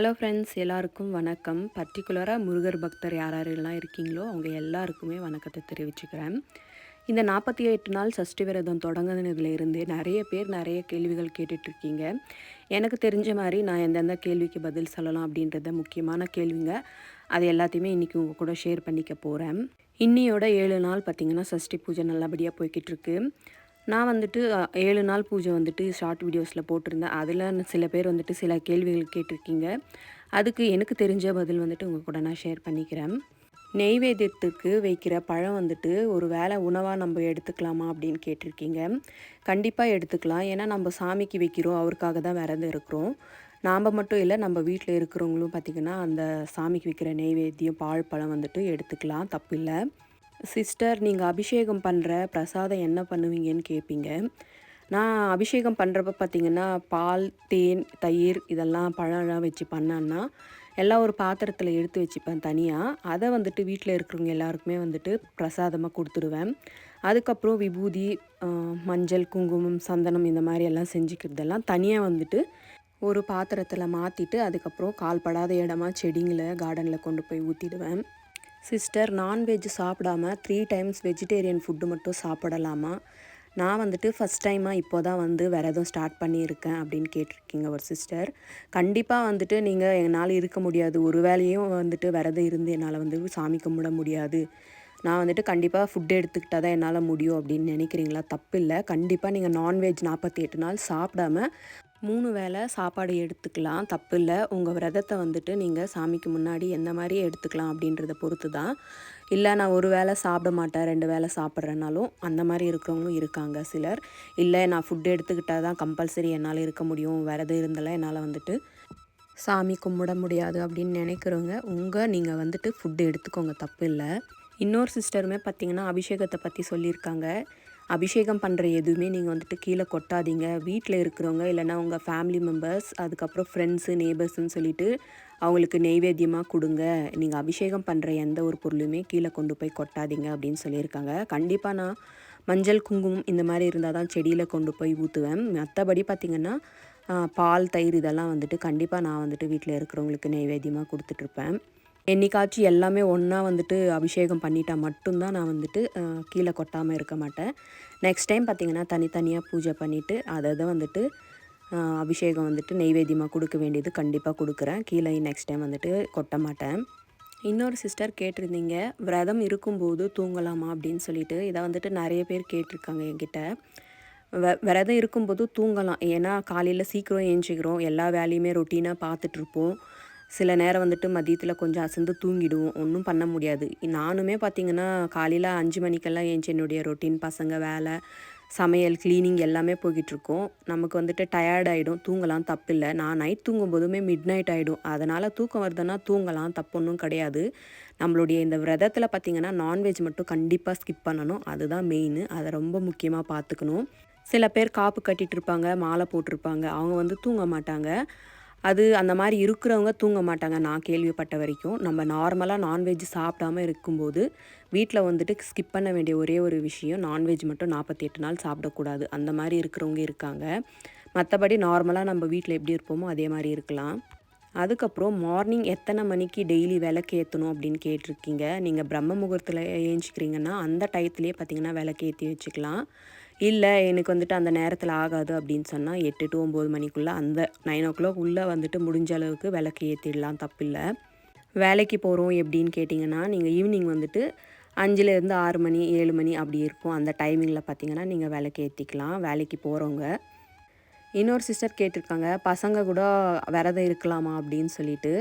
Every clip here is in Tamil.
ஹலோ ஃப்ரெண்ட்ஸ் எல்லாருக்கும் வணக்கம். பர்டிகுலராக முருகர் பக்தர் யார் யாரெல்லாம் இருக்கீங்களோ அவங்க எல்லாருக்குமே வணக்கத்தை தெரிவிச்சுக்கிறேன். இந்த நாற்பத்தி எட்டு நாள் சஷ்டி விரதம் தொடங்குனதுலேருந்தே நிறைய பேர் நிறைய கேள்விகள் கேட்டுட்ருக்கீங்க. எனக்கு தெரிஞ்ச மாதிரி நான் எந்தெந்த கேள்விக்கு பதில் சொல்லலாம் அப்படின்றத முக்கியமான கேள்விங்க. அது எல்லாத்தையுமே இன்றைக்கி உங்கள் கூட ஷேர் பண்ணிக்க போகிறேன் இன்னியோட ஏழு நாள் பார்த்திங்கன்னா சஷ்டி பூஜை நல்லபடியாக போய்கிட்டு இருக்குது நான் வந்துட்டு ஏழு நாள் பூஜை வந்துட்டு ஷார்ட் வீடியோஸில் போட்டிருந்தேன். அதில் சில பேர் வந்துட்டு சில கேள்விகள் கேட்டிருக்கீங்க. அதுக்கு எனக்கு தெரிஞ்ச பதில் வந்துட்டு உங்கள் கூட நான் ஷேர் பண்ணிக்கிறேன். நெய்வேத்தியத்துக்கு வைக்கிற பழம் வந்துட்டு ஒரு வேளை உணவாக நம்ம எடுத்துக்கலாமா அப்படின்னு கேட்டிருக்கீங்க. கண்டிப்பாக எடுத்துக்கலாம். ஏன்னா நம்ம சாமிக்கு வைக்கிறோம். அவருக்காக தான் விரதம் இருக்கிறோம். நாம் மட்டும் இல்லை நம்ம வீட்டில் இருக்கிறவங்களும் பார்த்திங்கன்னா அந்த சாமிக்கு வைக்கிற நெய்வேத்தியம் பால் பழம் வந்துட்டு எடுத்துக்கலாம். தப்பில்லை. சிஸ்டர் நீங்கள் அபிஷேகம் பண்ணுற பிரசாதம் என்ன பண்ணுவீங்கன்னு கேட்பீங்க நான் அபிஷேகம் பண்ணுறப்ப பார்த்தீங்கன்னா பால் தேன் தயிர் இதெல்லாம் பழம்லாம் வச்சு பண்ணேன்னா எல்லாம் ஒரு பாத்திரத்தில் எடுத்து வச்சுப்பேன் தனியாக அதை வந்துட்டு வீட்டில் இருக்கிறவங்க எல்லாருக்குமே வந்துட்டு பிரசாதமாக கொடுத்துடுவேன் அதுக்கப்புறம் விபூதி மஞ்சள் குங்குமம் சந்தனம் இந்த மாதிரி எல்லாம் செஞ்சுக்கிறதெல்லாம் தனியாக வந்துட்டு ஒரு பாத்திரத்தில் மாற்றிட்டு அதுக்கப்புறம் கால்படாத இடமா செடிங்களை கார்டனில் கொண்டு போய் ஊற்றிடுவேன் சிஸ்டர் நான்வெஜ் சாப்பிடாம த்ரீ டைம்ஸ் வெஜிடேரியன் ஃபுட்டு மட்டும் சாப்பிடலாமா? நான் வந்துட்டு ஃபஸ்ட் டைமாக இப்போ தான் வந்து விரதம் ஸ்டார்ட் பண்ணியிருக்கேன் அப்படின்னு கேட்டிருக்கீங்க ஒரு சிஸ்டர் கண்டிப்பாக வந்துட்டு நீங்கள் என்னால் இருக்க முடியாது. ஒரு வேளையும் வந்துட்டு விரதம் இருந்து என்னால் வந்து சாமி கும்பிட முடியாது. நான் வந்துட்டு கண்டிப்பாக ஃபுட் எடுத்துக்கிட்டால் தான் என்னால் முடியும் அப்படின்னு நினைக்கிறீங்களா? தப்பு இல்லை கண்டிப்பாக நீங்கள் நான்வெஜ் நாற்பத்தி எட்டு நாள் சாப்பிடாம மூணு வேளை சாப்பாடு எடுத்துக்கலாம். தப்பு இல்லை உங்கள் விரதத்தை வந்துட்டு நீங்கள் சாமிக்கு முன்னாடி எந்த மாதிரி எடுத்துக்கலாம் அப்படின்றத பொறுத்து தான் இல்லை நான் ஒரு வேளை சாப்பிட மாட்டேன் ரெண்டு வேளை சாப்பிட்றேனாலும் அந்த மாதிரி இருக்கிறவங்களும் இருக்காங்க சிலர். இல்லை நான் ஃபுட்டு எடுத்துக்கிட்டால் தான் கம்பல்சரி என்னால் இருக்க முடியும். விரதம் இருந்தாலும் என்னால் வந்துட்டு சாமி கும்பிட முடியாது அப்படின்னு நினைக்கிறவங்க உங்கள் நீங்கள் வந்துட்டு ஃபுட்டு எடுத்துக்கோங்க. தப்பு இல்லை இன்னொரு சிஸ்டருமே பார்த்திங்கன்னா அபிஷேகத்தை பற்றி சொல்லியிருக்காங்க. அபிஷேகம் பண்ணுற எதுவுமே நீங்கள் வந்துட்டு கீழே கொட்டாதீங்க. வீட்டில் இருக்கிறவங்க இல்லைன்னா உங்கள் ஃபேமிலி மெம்பர்ஸ் அதுக்கப்புறம் ஃப்ரெண்ட்ஸு நேபர்ஸ்ன்னு சொல்லிட்டு அவங்களுக்கு நெய்வேத்தியமாக கொடுங்க. நீங்கள் அபிஷேகம் பண்ணுற எந்த ஒரு பொருளுமே கீழே கொண்டு போய் கொட்டாதீங்க அப்படின்னு சொல்லியிருக்காங்க. கண்டிப்பாக நான் மஞ்சள் குங்குமம் இந்த மாதிரி இருந்தால் தான் செடியில் கொண்டு போய் ஊற்றுவேன் மற்றபடி பார்த்திங்கன்னா பால் தயிர் இதெல்லாம் வந்துட்டு கண்டிப்பாக நான் வந்துட்டு வீட்டில் இருக்கிறவங்களுக்கு நெய்வேத்தியமாக கொடுத்துட்ருப்பேன் என்னைக்காச்சும் எல்லாமே ஒன்றா வந்துட்டு அபிஷேகம் பண்ணிட்டா மட்டும்தான் நான் வந்துட்டு கீழே கொட்டாமல் இருக்க மாட்டேன். நெக்ஸ்ட் டைம் பார்த்திங்கன்னா தனித்தனியாக பூஜை பண்ணிவிட்டு அதை தான் வந்துட்டு அபிஷேகம் வந்துட்டு நெய்வேத்தியமாக கொடுக்க வேண்டியது கண்டிப்பாக கொடுக்குறேன். கீழே நெக்ஸ்ட் டைம் வந்துட்டு கொட்ட மாட்டேன். இன்னொரு சிஸ்டர் கேட்டிருந்தீங்க விரதம் இருக்கும்போது தூங்கலாமா அப்படின்னு சொல்லிட்டு. இதை வந்துட்டு நிறைய பேர் கேட்டிருக்காங்க என்கிட்ட. விரதம் இருக்கும்போது தூங்கலாம். ஏன்னா காலையில் சீக்கிரம் ஏஞ்சிக்கிறோம். எல்லா வேலையுமே ரொட்டீனாக பார்த்துட்ருப்போம் சில நேரம் வந்துட்டு மதியத்தில் கொஞ்சம் அசந்து தூங்கிடுவோம். ஒன்றும் பண்ண முடியாது. நானுமே பார்த்திங்கன்னா காலையில் அஞ்சு மணிக்கெல்லாம் ஏஞ்சி என்னுடைய ரொட்டீன் பசங்க வேலை சமையல் க்ளீனிங் எல்லாமே போய்கிட்டுருக்கோம் நமக்கு வந்துட்டு டயர்ட் ஆகிடும் தூங்கலாம் தப்பில்லை. நான் நைட் தூங்கும் போதுமே மிட் நைட் ஆகிடும் அதனால் தூக்கம் வருதுன்னா தூங்கலாம் தப்பு ஒன்றும் கிடையாது. நம்மளுடைய இந்த விரதத்தில் பார்த்திங்கன்னா நான்வெஜ் மட்டும் கண்டிப்பாக ஸ்கிப் பண்ணணும். அதுதான் மெயின் அதை ரொம்ப முக்கியமாக பார்த்துக்கணும் சில பேர் காப்பு கட்டிகிட்டு இருப்பாங்க மாலை போட்டிருப்பாங்க. அவங்க வந்து தூங்க மாட்டாங்க. அது அந்த மாதிரி இருக்கிறவங்க தூங்க மாட்டாங்க. நான் கேள்விப்பட்ட வரைக்கும் நம்ம நார்மலாக நான்வெஜ் சாப்பிடாம இருக்கும்போது வீட்டில் வந்துட்டு ஸ்கிப் பண்ண வேண்டிய ஒரே ஒரு விஷயம் நான்வெஜ் மட்டும் நாற்பத்தி எட்டு நாள் சாப்பிடக்கூடாது. அந்த மாதிரி இருக்கிறவங்க இருக்காங்க. மற்றபடி நார்மலாக நம்ம வீட்டில் எப்படி இருப்போமோ அதே மாதிரி இருக்கலாம். அதுக்கப்புறம் மார்னிங் எத்தனை மணிக்கு டெய்லி விளக்கு ஏற்றணும் அப்படின்னு கேட்டிருக்கீங்க. நீங்கள் பிரம்ம முகூர்த்தத்தில் ஏஞ்சிக்கிறீங்கன்னா அந்த டயத்துலேயே பார்த்தீங்கன்னா விளக்கு ஏற்றி வச்சுக்கலாம். இல்லை எனக்கு வந்துட்டு அந்த நேரத்தில் ஆகாது அப்படின்னு சொன்னால் எட்டு டு ஒம்பது மணிக்குள்ளே அந்த நைன் ஓ கிளாக் உள்ளே வந்துட்டு முடிஞ்ச அளவுக்கு விளக்கு ஏற்றிடலாம் தப்பில்லை. வேலைக்கு போகிறோம் எப்படின்னு கேட்டிங்கன்னா நீங்கள் ஈவினிங் வந்துட்டு அஞ்சுலேருந்து ஆறு மணி ஏழு மணி அப்படி இருக்கும். அந்த டைமிங்கில் பார்த்தீங்கன்னா நீங்கள் விளக்கு ஏற்றிக்கலாம் வேலைக்கு போகிறவங்க இன்னொரு சிஸ்டர் கேட்டிருக்காங்க பசங்க கூட விரதம் இருக்கலாமா? அப்படின்னு சொல்லிட்டு.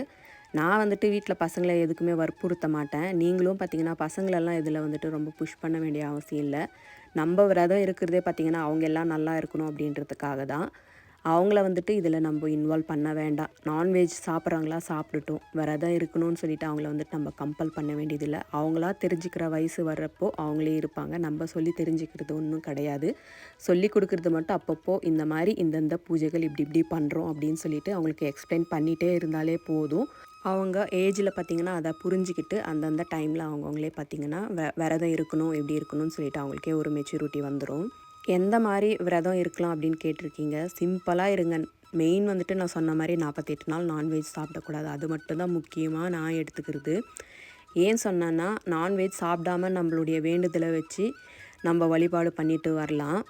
நான் வந்துட்டு வீட்டில் பசங்களை எதுக்குமே வற்புறுத்த மாட்டேன். நீங்களும் பார்த்தீங்கன்னா பசங்களெல்லாம் இதில் வந்துட்டு ரொம்ப புஷ் பண்ண வேண்டிய அவசியம் இல்லை. நம்ம விரதம் இருக்கிறதே பார்த்திங்கன்னா அவங்க எல்லாம் நல்லா இருக்கணும் அப்படின்றதுக்காக தான். அவங்கள வந்துட்டு இதில் நம்ம இன்வால்வ் பண்ண வேண்டாம். நான்வெஜ் சாப்பிட்றாங்களா சாப்பிட்டுட்டோம் விரதம் இருக்கணும்னு சொல்லிட்டு அவங்கள வந்துட்டு நம்ம கம்பல் பண்ண வேண்டியதில்லை. அவங்களா தெரிஞ்சுக்கிற வயசு வர்றப்போ அவங்களே இருப்பாங்க. நம்ம சொல்லி தெரிஞ்சுக்கிறது ஒன்றும் கிடையாது. சொல்லி கொடுக்குறது மட்டும் அப்பப்போ இந்த மாதிரி இந்தந்த பூஜைகள் இப்படி இப்படி பண்ணுறோம் அப்படின்னு சொல்லிட்டு அவங்களுக்கு எக்ஸ்பிளைன் பண்ணிகிட்டே இருந்தாலே போதும். அவங்க ஏஜில் பார்த்தீங்கன்னா அதை புரிஞ்சுக்கிட்டு அந்தந்த டைமில் அவங்கவுங்களே பார்த்தீங்கன்னா வெ விரதம் இருக்கணும் எப்படி இருக்கணும்னு சொல்லிட்டு அவங்களுக்கே ஒரு மெச்சூரிட்டி வந்துடும் எந்த மாதிரி விரதம் இருக்கலாம் அப்படின்னு கேட்டிருக்கீங்க சிம்பிளாக இருங்க. மெயின் வந்துட்டு நான் சொன்ன மாதிரி நாற்பத்தெட்டு நாள் நான்வெஜ் சாப்பிடக்கூடாது. அது மட்டும்தான் முக்கியமாக நான் எடுத்துக்கிறது. ஏன் சொன்னேன்னா நான்வெஜ் சாப்பிடாம நம்மளுடைய வேண்டுதலை வச்சு நம்ம வழிபாடு பண்ணிட்டு வரலாம்.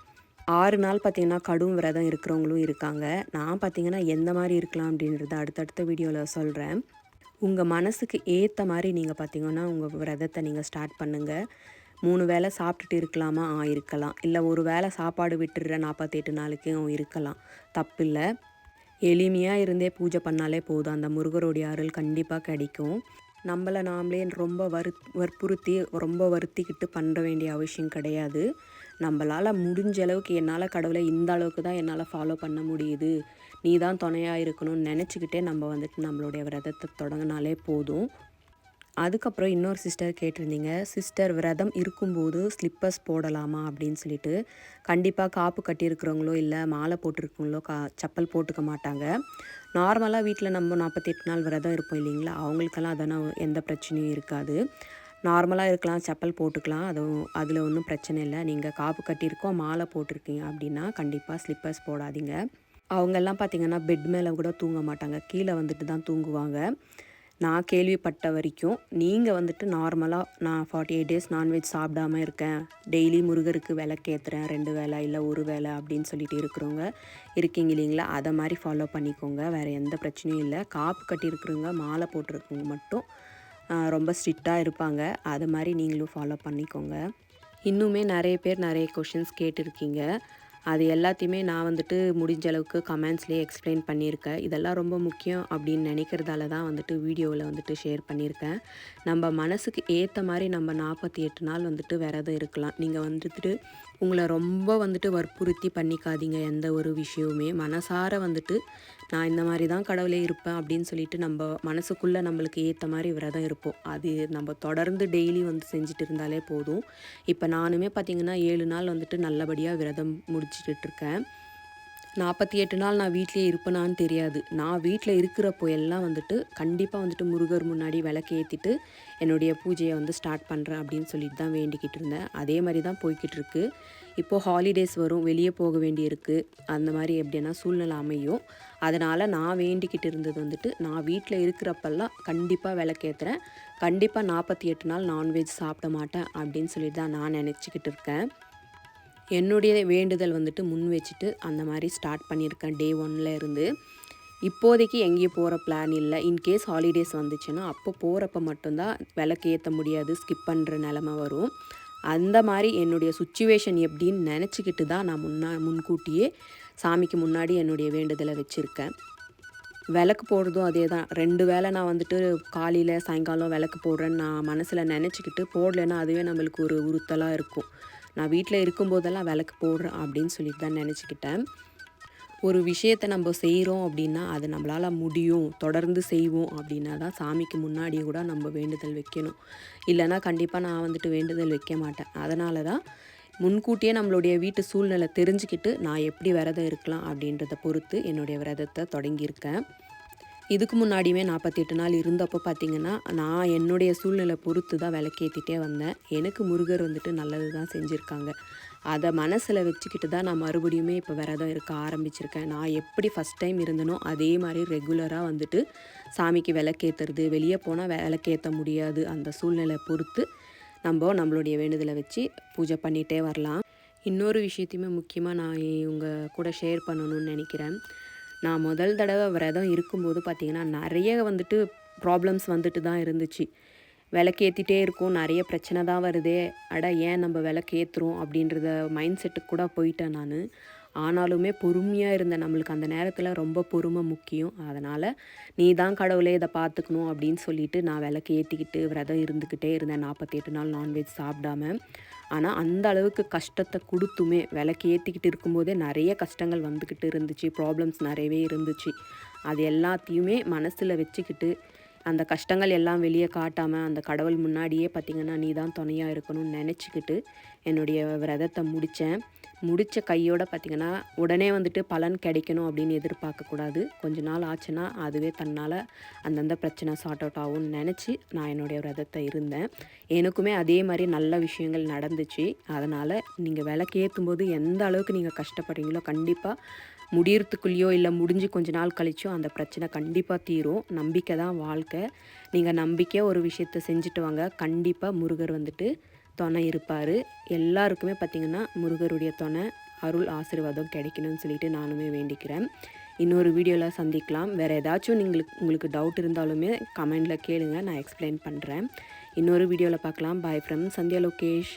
ஆறு நாள் பார்த்திங்கன்னா கடும் விரதம் இருக்கிறவங்களும் இருக்காங்க. நான் பார்த்திங்கன்னா எந்த மாதிரி இருக்கலாம் அப்படின்றத அடுத்தடுத்த வீடியோவில் சொல்கிறேன் உங்கள் மனசுக்கு ஏற்ற மாதிரி நீங்கள் பார்த்தீங்கன்னா உங்கள் விரதத்தை நீங்கள் ஸ்டார்ட் பண்ணுங்கள் மூணு வேளை சாப்பிட்டுட்டு இருக்கலாமா? ஆ இருக்கலாம். இல்லை ஒரு வேளை சாப்பாடு விட்டுடுற நாற்பத்தெட்டு நாளைக்கும் இருக்கலாம். தப்பில்லை. எளிமையாக இருந்தே பூஜை பண்ணாலே போதும். அந்த முருகருடைய அருள் கண்டிப்பாக கிடைக்கும். நம்மளை நாமளே ரொம்ப வறு வற்புறுத்தி ரொம்ப வருத்திக்கிட்டு பண்ண வேண்டிய அவசியம் கிடையாது. நம்மளால் முடிஞ்ச அளவுக்கு என்னால் கடவுளை இந்த அளவுக்கு தான் என்னால் ஃபாலோ பண்ண முடியுது. நீ தான் துணையாக இருக்கணும்னு நினச்சிக்கிட்டே நம்ம வந்துட்டு நம்மளுடைய விரதத்தை தொடங்கினாலே போதும். அதுக்கப்புறம் இன்னொரு சிஸ்டர் கேட்டிருந்தீங்க. சிஸ்டர் விரதம் இருக்கும்போது ஸ்லிப்பர்ஸ் போடலாமா அப்படின்னு சொல்லிட்டு. கண்டிப்பாக காப்பு கட்டியிருக்கிறவங்களோ இல்லை மாலை போட்டிருக்கவங்களோ கா செப்பல் போட்டுக்க மாட்டாங்க. நார்மலாக வீட்டில் நம்ம நாற்பத்தெட்டு நாள் விரதம் இருப்போம் இல்லைங்களா? அவங்களுக்கெல்லாம் அதெல்லாம் எந்த பிரச்சனையும் இருக்காது. நார்மலாக இருக்கலாம் செப்பல் போட்டுக்கலாம். அதுவும் அதில் ஒன்றும் பிரச்சனை இல்லை. நீங்கள் காப்பு கட்டியிருக்கோம் மாலை போட்டிருக்கீங்க அப்படின்னா கண்டிப்பாக ஸ்லிப்பர்ஸ் போடாதீங்க. அவங்கெல்லாம் பார்த்திங்கன்னா பெட் மேலே கூட தூங்க மாட்டாங்க. கீழே வந்துட்டு தான் தூங்குவாங்க. நான் கேள்விப்பட்ட வரைக்கும் நீங்கள் வந்துட்டு நார்மலாக நான் ஃபார்ட்டி எயிட் டேஸ் நான்வெஜ் சாப்பிடாம இருக்கேன். டெய்லி முருகருக்கு விளக்கேற்றுறேன் ரெண்டு வேலை இல்லை ஒரு வேலை அப்படின்னு சொல்லிட்டு இருக்கிறவங்க இருக்கீங்க இல்லைங்களா? அதை மாதிரி ஃபாலோ பண்ணிக்கோங்க. வேறு எந்த பிரச்சனையும் இல்லை. காப்பு கட்டியிருக்கிறவங்க மாலை போட்டிருக்கவங்க மட்டும் ரொம்ப ஸ்ட்ரிக்டாக இருப்பாங்க. அது மாதிரி நீங்களும் ஃபாலோ பண்ணிக்கோங்க. இன்னுமே நிறைய பேர் நிறைய கொஷின்ஸ் கேட்டிருக்கீங்க. அது எல்லாத்தையுமே நான் வந்துட்டு முடிஞ்ச அளவுக்கு கமெண்ட்ஸ்லேயே எக்ஸ்பிளைன் பண்ணியிருக்கேன். இதெல்லாம் ரொம்ப முக்கியம் அப்படின்னு நினைக்கிறதால தான் வந்துட்டு வீடியோவில் வந்துட்டு ஷேர் பண்ணியிருக்கேன். நம்ம மனசுக்கு ஏற்ற மாதிரி நம்ம நாற்பத்தி எட்டு நாள் வந்துட்டு விரதம் இருக்கலாம். நீங்கள் வந்துட்டு உங்களை ரொம்ப வந்துட்டு வற்புறுத்தி பண்ணிக்காதீங்க எந்த ஒரு விஷயமுமே. மனசார வந்துட்டு நான் இந்த மாதிரி தான் கடவுளே இருப்பேன் அப்படின்னு சொல்லிட்டு நம்ம மனசுக்குள்ளே நம்மளுக்கு ஏற்ற மாதிரி விரதம் இருப்போம். அது நம்ம தொடர்ந்து டெய்லி வந்து செஞ்சுட்டு இருந்தாலே போதும். இப்போ நானுமே பார்த்திங்கன்னா ஏழு நாள் வந்துட்டு நல்லபடியாக விரதம் முடிச்சிட்டுருக்கேன் நாற்பத்தி எட்டு நாள் நான் வீட்டிலே இருப்பேனான்னு தெரியாது. நான் வீட்டில் இருக்கிறப்போ எல்லாம் வந்துட்டு கண்டிப்பாக வந்துட்டு முருகர் முன்னாடி விளக்கு ஏற்றிட்டு என்னுடைய பூஜையை வந்து ஸ்டார்ட் பண்ணுறேன் அப்படின்னு சொல்லிட்டு தான் வேண்டிக்கிட்டு இருந்தேன். அதே மாதிரி தான் போய்கிட்டு இருக்கு. இப்போது ஹாலிடேஸ் வரும் வெளியே போக வேண்டியிருக்கு. அந்த மாதிரி எப்படின்னா சூழ்நிலை அமையும். அதனால் நான் வேண்டிக்கிட்டு இருந்தது வந்துட்டு நான் வீட்டில் இருக்கிறப்பெல்லாம் கண்டிப்பாக விளக்கேற்றுறேன் கண்டிப்பாக நாற்பத்தி எட்டு நாள் நான்வெஜ் சாப்பிட மாட்டேன் அப்படின்னு சொல்லிட்டு தான் நான் நினச்சிக்கிட்டு இருக்கேன். என்னுடைய வேண்டுதல் வந்துட்டு முன் வச்சுட்டு அந்த மாதிரி ஸ்டார்ட் பண்ணியிருக்கேன் டே ஒன்னில் இருந்து. இப்போதைக்கு எங்கேயும் போகிற பிளான் இல்லை. இன்கேஸ் ஹாலிடேஸ் வந்துச்சுன்னா அப்போ போகிறப்ப மட்டும்தான் விளக்கு ஏற்ற முடியாது. ஸ்கிப் பண்ணுற நிலமை வரும். அந்த மாதிரி என்னுடைய சுச்சுவேஷன் எப்படின்னு நினச்சிக்கிட்டு தான் நான் முன்னா முன்கூட்டியே சாமிக்கு முன்னாடி என்னுடைய வேண்டுதலை வச்சுருக்கேன். விளக்கு போடுறதும் அதே தான். ரெண்டு வேளை நான் வந்துட்டு காலையில் சாயங்காலம் விளக்கு போடுறேன்னு நான் மனசில் நினச்சிக்கிட்டு போடலைன்னா அதுவே நம்மளுக்கு ஒரு உறுத்தலாக இருக்கும். நான் வீட்டில் இருக்கும்போதெல்லாம் விளக்கு போடுறேன் அப்படின்னு சொல்லிட்டு தான் நினச்சிக்கிட்டேன். ஒரு விஷயத்தை நம்ம செய்கிறோம் அப்படின்னா அது நம்மளால் முடியும் தொடர்ந்து செய்வோம் அப்படின்னா தான் சாமிக்கு முன்னாடியே கூட நம்ம வேண்டுதல் வைக்கணும். இல்லைனா கண்டிப்பாக நான் வந்துட்டு வேண்டுதல் வைக்க மாட்டேன். அதனால தான் முன்கூட்டியே நம்மளுடைய வீட்டு சூழ்நிலை தெரிஞ்சுக்கிட்டு நான் எப்படி விரதம் இருக்கலாம் அப்படின்றத பொறுத்து என்னுடைய விரதத்தை தொடங்கியிருக்கேன். இதுக்கு முன்னாடியுமே நாற்பத்தெட்டு நாள் இருந்தப்போ பார்த்திங்கன்னா நான் என்னுடைய சூழ்நிலை பொறுத்து தான் விளக்கேற்றிட்டே வந்தேன். எனக்கு முருகர் வந்துட்டு நல்லது தான் செஞ்சுருக்காங்க. அதை மனசில் வச்சுக்கிட்டு தான் நான் மறுபடியுமே இப்போ விரதம் இருக்க ஆரம்பிச்சிருக்கேன். நான் எப்படி ஃபஸ்ட் டைம் இருந்தனோ அதே மாதிரி ரெகுலராக வந்துட்டு சாமிக்கு விளக்கேற்றுறது வெளியே போனால் விளக்கேற்ற முடியாது அந்த சூழ்நிலை பொறுத்து நம்ம நம்மளுடைய வேண்டுதலை வச்சு பூஜை பண்ணிகிட்டே வரலாம். இன்னொரு விஷயத்தையுமே முக்கியமாக நான் உங்கள் கூட ஷேர் பண்ணணும்னு நினைக்கிறேன். நான் முதல் தடவை விரதம் இருக்கும்போது பார்த்திங்கன்னா நிறைய வந்துட்டு ப்ராப்ளம்ஸ் வந்துட்டு தான் இருந்துச்சு. விளக்கேற்றிட்டே இருக்கும். நிறைய பிரச்சனை தான் வருதே. அட ஏன் நம்ம விளக்கேற்றுறோம் அப்படின்றத மைண்ட் செட்டுக்கு கூட போயிட்டேன் நான். ஆனாலுமே பொறுமையாக இருந்த நம்மளுக்கு அந்த நேரத்தில் ரொம்ப பொறுமை முக்கியம். அதனால் நீ தான் கடவுளே இதை பார்த்துக்கணும் அப்படின்னு சொல்லிட்டு நான் விளக்கு ஏற்றிக்கிட்டு விரதம் இருந்துக்கிட்டே இருந்தேன். நாற்பத்தெட்டு நாள் நான்வெஜ் சாப்பிடாம. ஆனால் அந்த அளவுக்கு கஷ்டத்தை கொடுத்துமே விளக்கு ஏற்றிக்கிட்டு இருக்கும்போதே நிறைய கஷ்டங்கள் வந்துக்கிட்டு இருந்துச்சு. ப்ராப்ளம்ஸ் நிறையவே இருந்துச்சு. அது எல்லாத்தையுமே மனசில் வச்சுக்கிட்டு அந்த கஷ்டங்கள் எல்லாம் வெளியே காட்டாமல் அந்த கடவுள் முன்னாடியே பார்த்திங்கன்னா நீ தான் துணையாக இருக்கணும்னு நினச்சிக்கிட்டு என்னுடைய விரதத்தை முடித்தேன் முடித்த கையோடு பார்த்திங்கன்னா உடனே வந்துட்டு பலன் கிடைக்கணும் அப்படின்னு எதிர்பார்க்கக்கூடாது கொஞ்ச நாள் ஆச்சுன்னா அதுவே தன்னால் அந்தந்த பிரச்சனை சார்ட் அவுட் ஆகும்னு நினச்சி நான் என்னுடைய விரதத்தை இருந்தேன். எனக்குமே அதே மாதிரி நல்ல விஷயங்கள் நடந்துச்சு. அதனால் நீங்கள் விளக்கு ஏற்றும் போது எந்த அளவுக்கு நீங்கள் கஷ்டப்படுறீங்களோ கண்டிப்பாக முடியறதுக்குள்ளேயோ இல்லை முடிஞ்சு கொஞ்ச நாள் கழிச்சோ அந்த பிரச்சனை கண்டிப்பாக தீரும். நம்பிக்கை தான் வாழ்க்கை. நீங்கள் நம்பிக்கையாக ஒரு விஷயத்த செஞ்சுட்டு வாங்க. கண்டிப்பாக முருகர் வந்துட்டு துணை இருப்பார். எல்லாருக்குமே பார்த்திங்கன்னா முருகருடைய துணை அருள் ஆசீர்வாதம் கிடைக்கணும்னு சொல்லிட்டு நானுமே வேண்டிக்கிறேன். இன்னொரு வீடியோவில் சந்திக்கலாம். வேறு ஏதாச்சும் நீங்களுக்கு உங்களுக்கு டவுட் இருந்தாலுமே கமெண்டில் கேளுங்க. நான் எக்ஸ்பிளைன் பண்ணுறேன் இன்னொரு வீடியோவில் பார்க்கலாம் பாய் ஃப்ரம் சந்தியா லோகேஷ்.